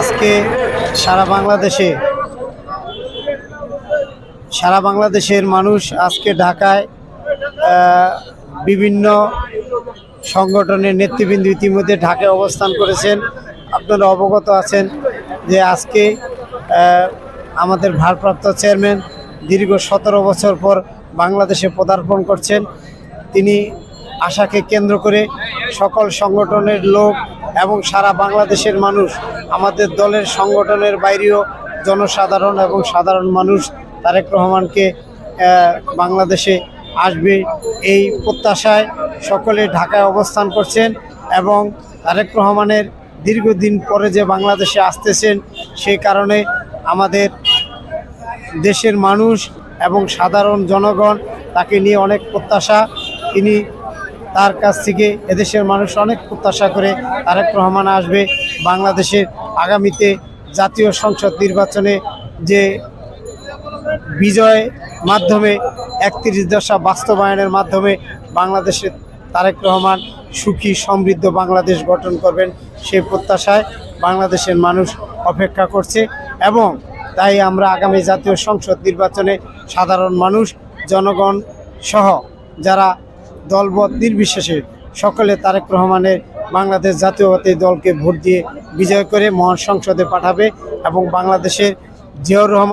আজকে সারা বাংলাদেশে, সারা বাংলাদেশের মানুষ আজকে ঢাকায় বিভিন্ন সংগঠনের নেতৃবৃন্দ ইতিমধ্যে ঢাকায় অবস্থান করেছেন। আপনারা অবগত আছেন যে আজকে আমাদের ভারপ্রাপ্ত চেয়ারম্যান দীর্ঘ সতেরো বছর পর বাংলাদেশে পদার্পণ করছেন। তিনি আশাকে কেন্দ্র করে সকল সংগঠনের লোক এবং সারা বাংলাদেশের মানুষ, আমাদের দলের সংগঠনের বাইরেও জনসাধারণ এবং সাধারণ মানুষ তারেক রহমানকে বাংলাদেশে আসবে এই প্রত্যাশায় সকলে ঢাকায় অবস্থান করছেন এবং তারেক রহমানের দীর্ঘদিন পরে যে বাংলাদেশে আসতেছেন সেই কারণে আমাদের দেশের মানুষ এবং সাধারণ জনগণ তাকে নিয়ে অনেক প্রত্যাশা। তিনি তার কাছ থেকে এদেশের মানুষ অনেক প্রত্যাশা করে তারেক রহমান আসবে। বাংলাদেশের আগামীতে জাতীয় সংসদ নির্বাচনে যে বিজয় মাধ্যমে একত্রিশ দশা বাস্তবায়নের মাধ্যমে বাংলাদেশের তারেক রহমান সুখী, সমৃদ্ধ বাংলাদেশ গঠন করবেন সেই প্রত্যাশায় বাংলাদেশের মানুষ অপেক্ষা করছে এবং তাই আমরা আগামী জাতীয় সংসদ নির্বাচনে সাধারণ মানুষ, জনগণ সহ যারা দলবদ নির্বিশেষে সকলে তারেক রহমানের বাংলাদেশ জাতীয়তাবাদী দলকে ভোট দিয়ে বিজয় করে মহান সংসদে পাঠাবে এবং বাংলাদেশের জিয়াউর রহমান